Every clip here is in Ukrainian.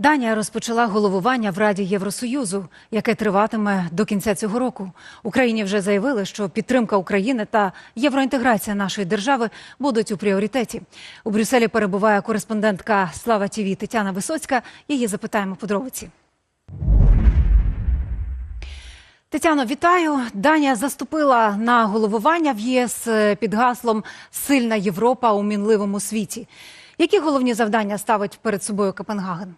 Данія розпочала головування в Раді Євросоюзу, яке триватиме до кінця цього року. Україні вже заявили, що підтримка України та євроінтеграція нашої держави будуть у пріоритеті. У Брюсселі перебуває кореспондентка Слава Тіві Тетяна Висоцька. Її запитаємо подробиці. Тетяно, вітаю. Данія заступила на головування в ЄС під гаслом Сильна Європа у мінливому світі. Які головні завдання ставить перед собою Копенгаген?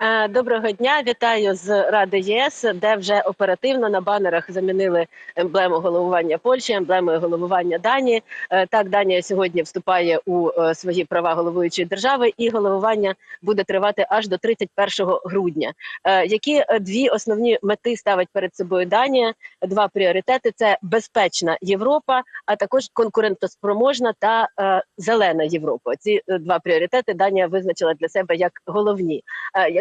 Е, Доброго дня, вітаю з Ради ЄС, де вже оперативно на банерах замінили емблему головування Польщі, емблемою головування Данії. Е, Так, Данія сьогодні вступає у е, свої права головуючої держави, і головування буде тривати аж до 31 грудня. Які дві основні мети ставить перед собою Данія? Два пріоритети: це безпечна Європа, а також конкурентоспроможна та зелена Європа. Ці два пріоритети Данія визначила для себе як головні.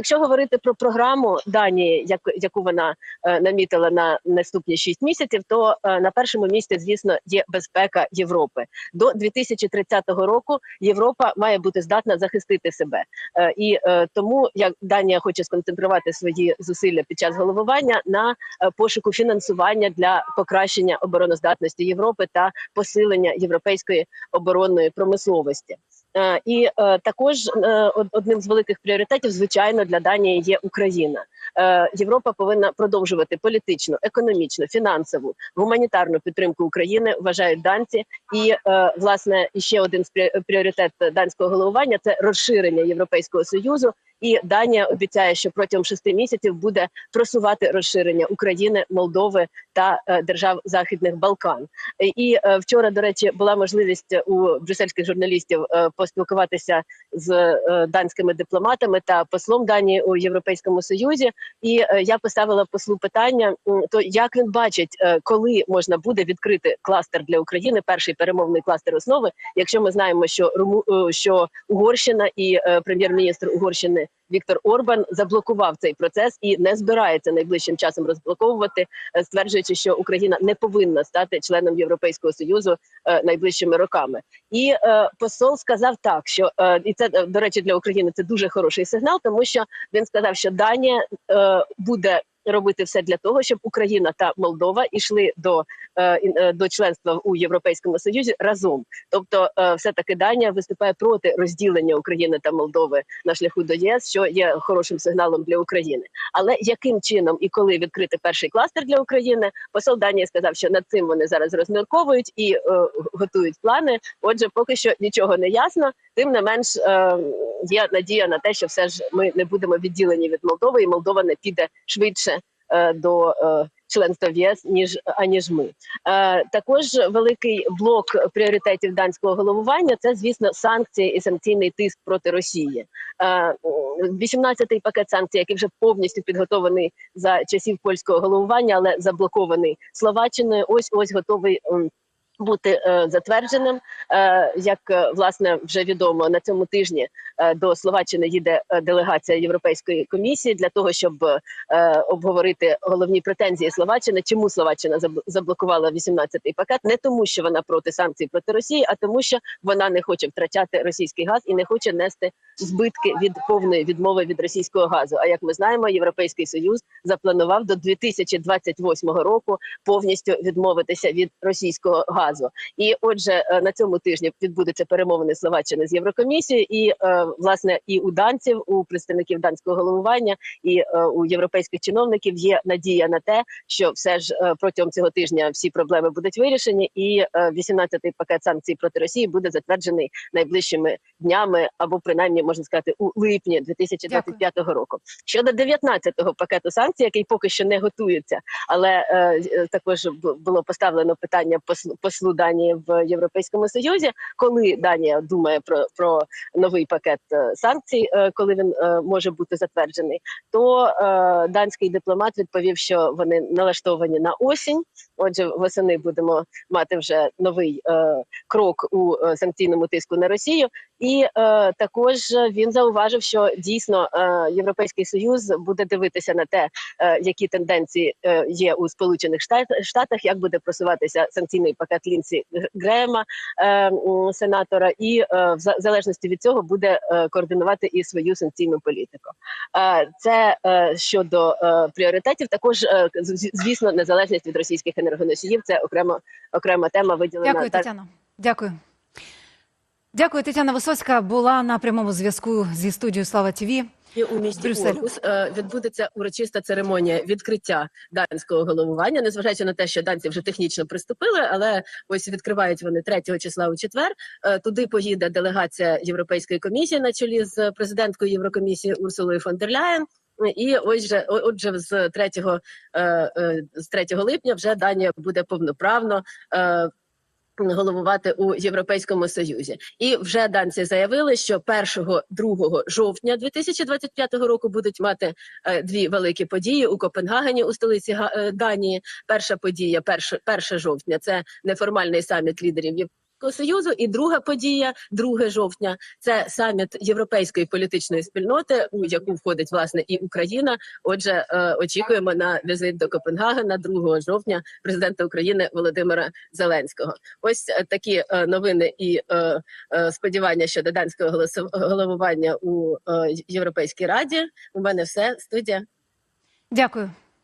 Якщо говорити про програму Данії, як, яку вона е, намітила на наступні 6 місяців, то е, на першому місці, звісно, є безпека Європи. До 2030 року Європа має бути здатна захистити себе. Е, і тому як Данія хоче сконцентрувати свої зусилля під час головування на пошуку фінансування для покращення обороноздатності Європи та посилення європейської оборонної промисловості. Е, І е, також е, одним з великих пріоритетів, звичайно, для Данії є Україна. Європа повинна продовжувати політичну, економічну, фінансову, гуманітарну підтримку України. Вважають данці. І власне ще один з прі- пріоритет данського головування це розширення Європейського союзу. І Данія обіцяє, що протягом шести місяців буде просувати розширення України, Молдови та е, держав Західних Балкан. І е, вчора, до речі, була можливість у брюссельських журналістів е, поспілкуватися з е, данськими дипломатами та послом Данії у Європейському Союзі. І е, я поставила послу питання: то як він бачить, е, коли можна буде відкрити кластер для України, перший перемовний кластер основи, якщо ми знаємо, що Руму е, що Угорщина і е, прем'єр-міністр Угорщини. Віктор Орбан заблокував цей процес і не збирається найближчим часом розблоковувати, е, стверджуючи, що Україна не повинна стати членом Європейського союзу е, найближчими роками. І е, посол сказав так, що і це до речі для України це дуже хороший сигнал, тому що він сказав, що Данія буде робити все для того, щоб Україна та Молдова йшли до, е, е, до членства у Європейському Союзі разом. Тобто, е, все таки Данія виступає проти розділення України та Молдови на шляху до ЄС, що є хорошим сигналом для України. Але яким чином і коли відкрити перший кластер для України, посол Данії сказав, що над цим вони зараз розмірковують і готують плани. Отже, поки що нічого не ясно. Тим не менш є надія на те, що все ж ми не будемо відділені від Молдови, і Молдова не піде швидше е, до е, членства в ЄС ніж аніж ми. Е, також великий блок пріоритетів данського головування це, звісно, санкції і санкційний тиск проти Росії. Е, 18-й пакет санкцій, який вже повністю підготований за часів польського головування, але заблокований Словаччиною. Ось ось готовий. Бути е, затвердженим, е, як власне вже відомо на цьому тижні до Словаччини їде е, делегація Європейської комісії для того, щоб е, обговорити головні претензії Словаччини. Чому Словаччина забл- заблокувала 18-й пакет? Не тому, що вона проти санкцій проти Росії, а тому, що вона не хоче втрачати російський газ і не хоче нести збитки від повної відмови від російського газу. А як ми знаємо, Європейський союз запланував до 2028 року повністю відмовитися від російського газу. І отже, е, на цьому тижні відбудуться перемовини Словаччини з Єврокомісією, і е, власне і у данців, у представників данського головування, і е, у європейських чиновників є надія на те, що все ж е, протягом цього тижня всі проблеми будуть вирішені, і е, 18-й пакет санкцій проти Росії буде затверджений найближчими днями, або принаймні можна сказати у липні 2025 року. Щодо 19-го пакету санкцій, який поки що не готується, але е, е, також було поставлено питання послу, послу Данії в Європейському Союзі, коли Данія думає про, про новий пакет е, санкцій, е, коли він е, може бути затверджений, то данський дипломат відповів, що вони налаштовані на осінь. Отже, восени будемо мати вже новий крок у санкційному тиску на Росію. І е, також він зауважив, що дійсно е, Європейський Союз буде дивитися на те, е, які тенденції е, є у Сполучених Штат- Штатах, як буде просуватися санкційний пакет Лінсі Грема, е, сенатора, і е, в залежності від цього буде е, координувати і свою санкційну політику. Е, Це е, щодо е, пріоритетів. Також е, звісно, незалежність від російських енергоносіїв. Це окремо окрема тема виділена Дякую, Тетяно. Дякую. Дякую, Тетяна Висоцька була на прямому зв'язку зі студією Слава ТІВІ. І у місті. Орхус е, відбудеться урочиста церемонія відкриття данського головування, незважаючи на те, що данці вже технічно приступили, але ось відкривають вони 3 числа у четвер. Е, Туди поїде делегація Європейської комісії на чолі з президенткою Єврокомісії Урсулою фон дер Ляєн. І ось же, отже, з 3, е, е, з 3 липня вже Данія буде повноправно. Головувати у Європейському Союзі, і вже данці заявили, що 1-2 жовтня 2025 року будуть мати е, дві великі події у Копенгагені у столиці е, Данії. Перша подія, 1, 1 жовтня, це неформальний саміт лідерів Союзу, і друга подія, 2 жовтня, це саміт європейської політичної спільноти, у яку входить власне і Україна. Отже, е, очікуємо на візит до Копенгагена 2 жовтня президента України Володимира Зеленського. Ось е, такі е, новини і сподівання щодо данського головування у Європейській раді. У мене все студія. Дякую.